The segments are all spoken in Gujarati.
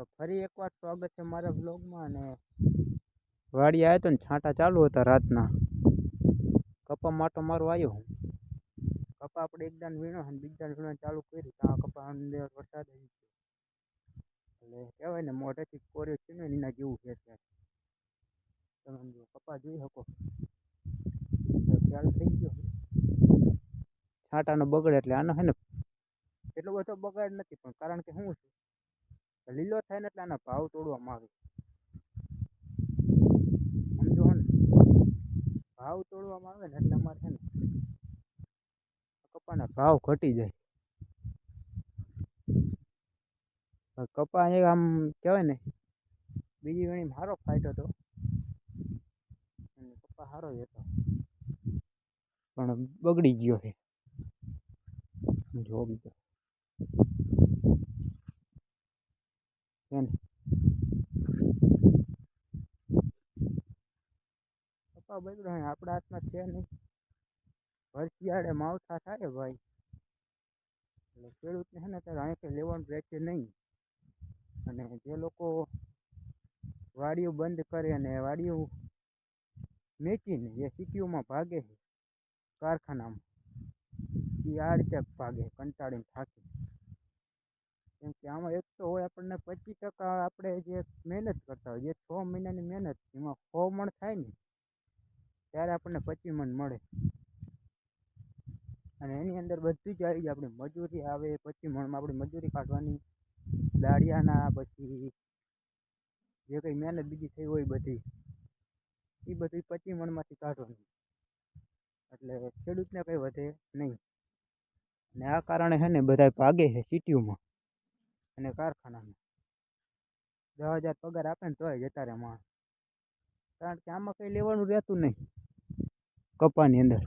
તો ફરી એકવાર સ્વાગત છે મારા બ્લોગમાં અને વાડી આવ્યો તો ને છાંટા ચાલુ હતા રાતના. કપા માટો મારો આવ્યો હું. કપા આપણે એક વીણો અને બીજા દાન વીણવાનું ચાલુ કર્યું તો આ કપા અંદર વરસાદ આવી ગયો. એટલે કહેવાય ને મોઢેથી કોર્યો છે ને એના જેવું છે તમે જો કપા જોઈ શકો. ખ્યાલ થઈ ગયો. છાંટાનો બગડે એટલે આનો છે ને એટલો બધો બગાડ નથી પણ કારણ કે શું છે. લીલો થાય ને એટલે આના ભાવ તોડવામાં આવે. સમજો ને ભાવ તોડવામાં આવે ને એટલે અમારે છે ને કપાના ભાવ ઘટી જાય. કપા એક આમ કહેવાય ને, બીજી વીણી સારો ફાયદો હતો. કપા સારો જ હતો. પણ બગડી ગયો છે. જો બીજો. છે ને કપા બગડ્યો ને આપણા હાથમાં છે નહીં. ભર શિયાળે માવઠા થાય ભાઈ. એટલે ખેડૂતને છે ને ત્યારે અહીંથી લેવાનું રહેશે નહીં? અને જે લોકો વાડીઓ બંધ કરે અને વાડીઓ વેચીને જે સિટીઓમાં ભાગે છે, કારખાનામાં એ આ રીતે ભાગે, કંટાળીને થાકી. કેમ કે આમાં એક તો હોય આપણને પચીસ ટકા આપણે જે મહેનત કરતા હોય, જે છ મહિનાની મહેનત એમાં સો મણ થાય ને, ત્યારે આપણને પચીસ મણ મળે. અને એની અંદર બધું જ આવી જાય આપણી મજૂરી આવે, પચીસ મણમાં આપણી મજૂરી કાઢવાની, દાળિયાના પછી જે કંઈ મહેનત બીજી થઈ હોય બધી એ બધી પચીસ મણમાંથી કાઢવાની. એટલે ખેડૂતને કંઈ વધે નહીં. અને આ કારણે છે ને બધા ભાગે છે સિટીઓમાં. અને કારખાનામાં. દસ હજાર પગાર આપે ને તોય જતા રહે માણસ. કારણ કે આમાં કંઈ લેવાનું રહેતું નહીં. કપાની અંદર.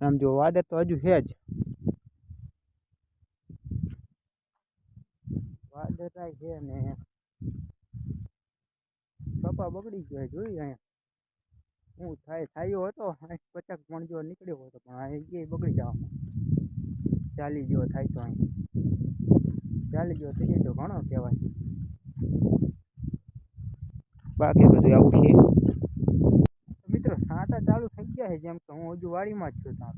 આમ જો વાદળ તો હજુ છે જ. વાદળાય છે ને. કપા બગડી ગયો જોઈ અહીંયા? હું થાય, થાયો હતો પચાસ મણ જેવો નીકળ્યો હતો, પણ એ બગડી જવામાં. ચાલી જેવો થાય તો અહીં ચાલી ગયો થઈ ગયો ઘણો કહેવાય. બાકી બધું આવું છે. મિત્રો, સાંટા ચાલુ થઈ ગયા છે, જેમ કે હું હજુ વાડીમાં જ છું ત્યાં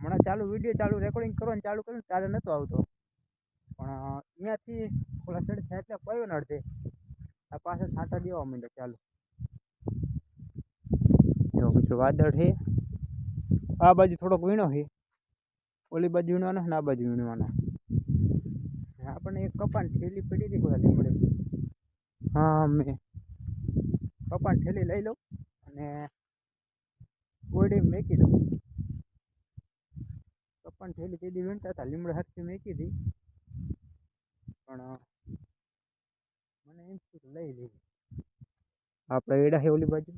હમણાં ચાલુ વીડિયો ચાલુ રેકોર્ડિંગ કરવાનું ચાલુ કર્યું ત્યારે નહોતો આવતો. પણ અહીંયાથી ઓલા સાઈડ એટલે પયો ને અડધે. આ પાછળ સાંટા દેવા માંડ્યા ચાલુ. જો મિત્રો, વાદળ છે. આ બાજુ થોડોક વીણો છે. ઓલી બાજુ વીણવાનો આ બાજુ વીણવાનો. આપણને એક કપાન થેલી પડી હતી બધા લીમડે હા મેં. કપાન થેલી લઈ લઉં અને ગોળી મેકી દઉં. કપાન થેલી તેદી વીણતા હતા લીમડા હાથથી મેકી હતી પણ મને એમ થયું લઈ લીધી આપણે એડા છે ઓલી બાજુ?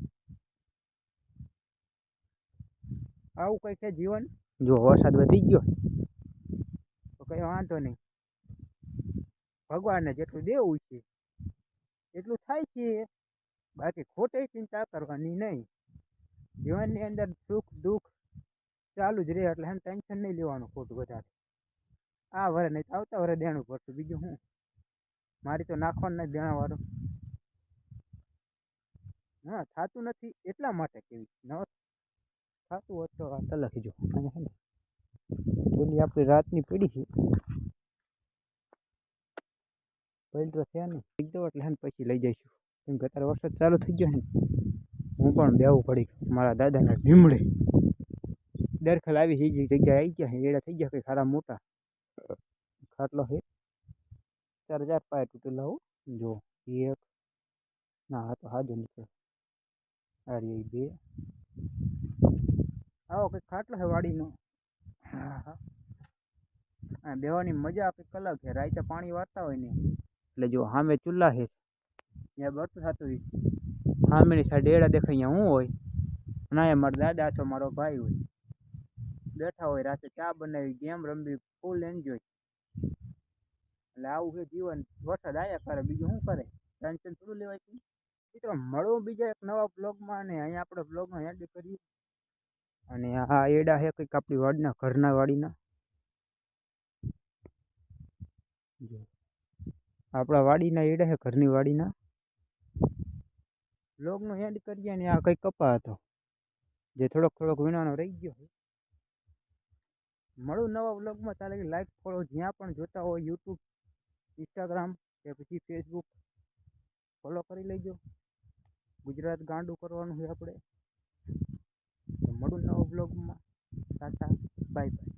આવું કંઈ છે જીવન? જો વરસાદ વધી ગયો. તો કંઈ વાંધો નહીં. ભગવાનને જેટલું દેવું છે, એટલું થાય છે. બાકી ખોટી ચિંતા કરવાની નહીં. જીવનની અંદર સુખ, દુઃખ ચાલુ જ રહે એટલે એમ ટેન્શન નહીં લેવાનું ખોટું વધારે આ વરે નહીં આવતા વરે દેણું પડતું બીજું શું? મારી તો નાખવાનું નથી દેણાવાળું. હા થતું નથી. એટલા માટે કેવી ન થતું હોત તો આ લખી જો. ને પેલી આપણી રાતની પીડી છે. પલટો થયા ને એક દો એટલે ને પછી લઈ જઈશું. કેમ કે અત્યારે વરસાદ ચાલુ થઈ ગયો ને, હું પણ બેવું પડી. મારા દાદાના લીમડે દરખલ આવી છે જગ્યાએ આવી ગયા છે એડા થઈ ગયા કંઈ સારા મોટા. ખાટલો છે ચાર હજાર પાય તૂટેલા હો. જો, એક, ના હા તો હાજો નીકળે. અરે બે. આવો કંઈક ખાટલો છે વાડીનો. હા હા. બેવાની મજા કંઈક અલગ છે રાઈતે પાણી વાળતા હોય ને. એટલે જો સામે ચૂલા છે, ત્યાં બળતું થતું હોય. સામેની સાઈડ એડા દેખાય અહીંયા હું હોય? ના એ મારા દાદા છો મારો ભાઈ હોય. બેઠા હોય, રાતે ચા બનાવી, ગેમ રમવી ફૂલ એન્જોય એટલે આવું છે જીવન. વરસાદ આવ્યા કરે, બીજું શું કરે? ટેન્શન થોડું લેવાય છે. મિત્રો મળવું બીજા એક નવા બ્લોગમાં અને અહીંયા આપણે બ્લોગમાં એડ કરીએ. અને આ એડા છે કંઈક આપણી વાડીના, ઘરના વાડીના. જો. આપણા વાડીના એડે છે ઘરની વાડીના. બ્લોગનો એડ કરીએ ને આ કંઈક કપા હતો, જે થોડોક થોડોક વિનાનો રહી ગયો મળું નવા બ્લોગમાં ચાલે કે લાઈક ફોલો જ્યાં પણ જોતા હોય યુટ્યુબ ઇન્સ્ટાગ્રામ કે પછી ફેસબુક ફોલો કરી લેજો. ગુજરાત ગાંડું કરવાનું છે આપણે. મળું નવા બ્લોગમાં ટાટા બાય બાય